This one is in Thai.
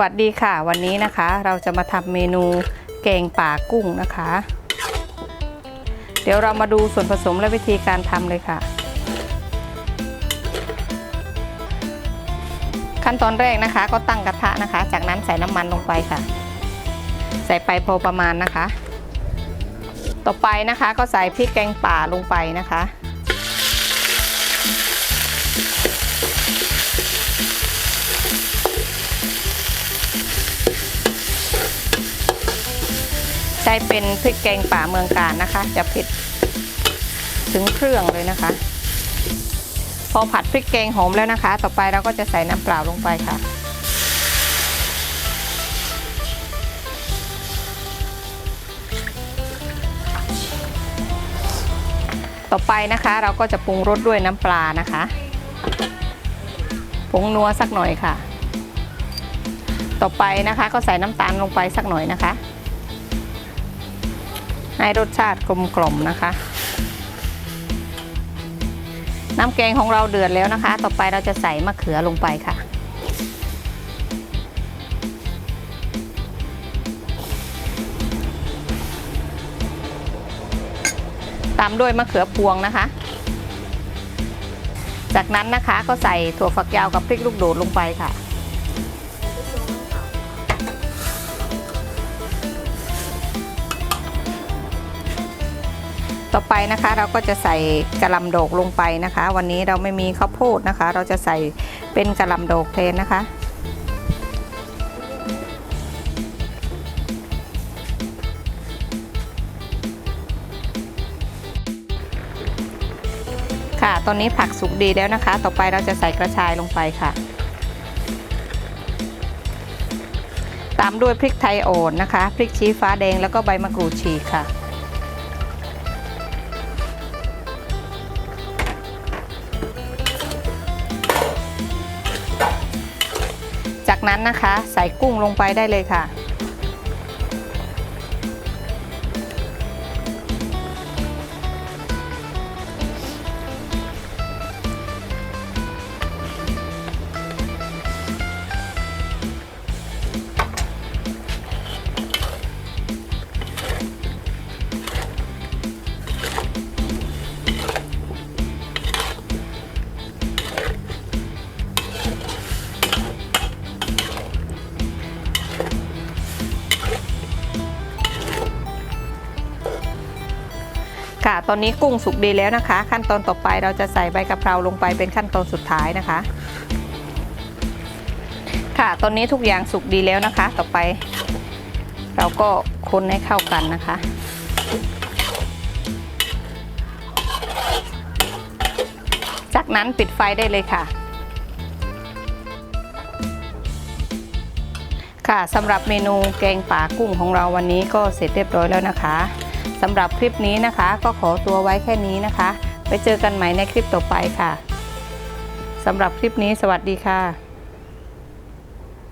วัสดีค่ะ วันนี้นะคะ เราจะมาทำเมนูแกงป่ากุ้งนะคะ เดี๋ยวเรามาดูส่วนผสมและวิธีการทำเลยค่ะ ขั้นตอนแรกนะคะ ก็ตั้งกระทะนะคะ จากนั้นใส่น้ำมันลงไปค่ะ ใส่ไปพอประมาณนะคะ ต่อไปนะคะก็ใส่พริกแกงป่าลงไปนะคะ ใช้เป็นพริกแกงป่าเมืองการนะคะ จะเผ็ดถึงเครื่องเลยนะคะ พอผัดพริกแกงหอมแล้วนะคะ ต่อไปเราก็จะใส่น้ำเปล่าลงไปค่ะ ต่อไปนะคะเราก็จะปรุงรสด้วยน้ำปลานะคะผงนัวสักหน่อยค่ะ ต่อไปนะคะก็ใส่น้ำตาลลงไปสักหน่อยนะคะ ให้รสชาติกลมกล่อมนะคะ น้ำแกงของเราเดือดแล้วนะคะ ต่อไปเราจะใส่มะเขือลงไปค่ะตามด้วยมะเขือพวงนะคะ จากนั้นนะคะก็ใส่ถั่วฝักยาวกับพริกลูกโดดลงไปค่ะ ต่อไปนะคะเราก็จะใส่กระลำโดกลงไปนะคะ วันนี้เราไม่มีข้าวโพดนะคะ เราจะใส่เป็นกระลำโดกแทนนะคะ ค่ะตอนนี้ผักสุกดีแล้วนะคะ ต่อไปเราจะใส่กระชายลงไปค่ะ ตามด้วยพริกไทยอ่อนนะคะพริกชี้ฟ้าแดงแล้วก็ใบมะกรูดฉีกค่ะ นั้นนะคะ ใส่กุ้งลงไปได้เลยค่ะ ค่ะ ตอนนี้กุ้งสุกดีแล้วนะคะ ขั้นตอนต่อไปเราจะใส่ใบกะเพราลงไปเป็นขั้นตอนสุดท้ายนะคะ ค่ะ ตอนนี้ทุกอย่างสุกดีแล้วนะคะ ต่อไป เราก็คนให้เข้ากันนะคะจากนั้นปิดไฟได้เลยค่ะ ค่ะสำหรับเมนูแกงป่ากุ้งของเราวันนี้ก็เสร็จเรียบร้อยแล้วนะคะสำหรับคลิปนี้นะคะ ก็ขอตัวไว้แค่นี้นะคะ ไปเจอกันใหม่ในคลิปต่อไปค่ะสำหรับคลิปนี้สวัสดีค่ะ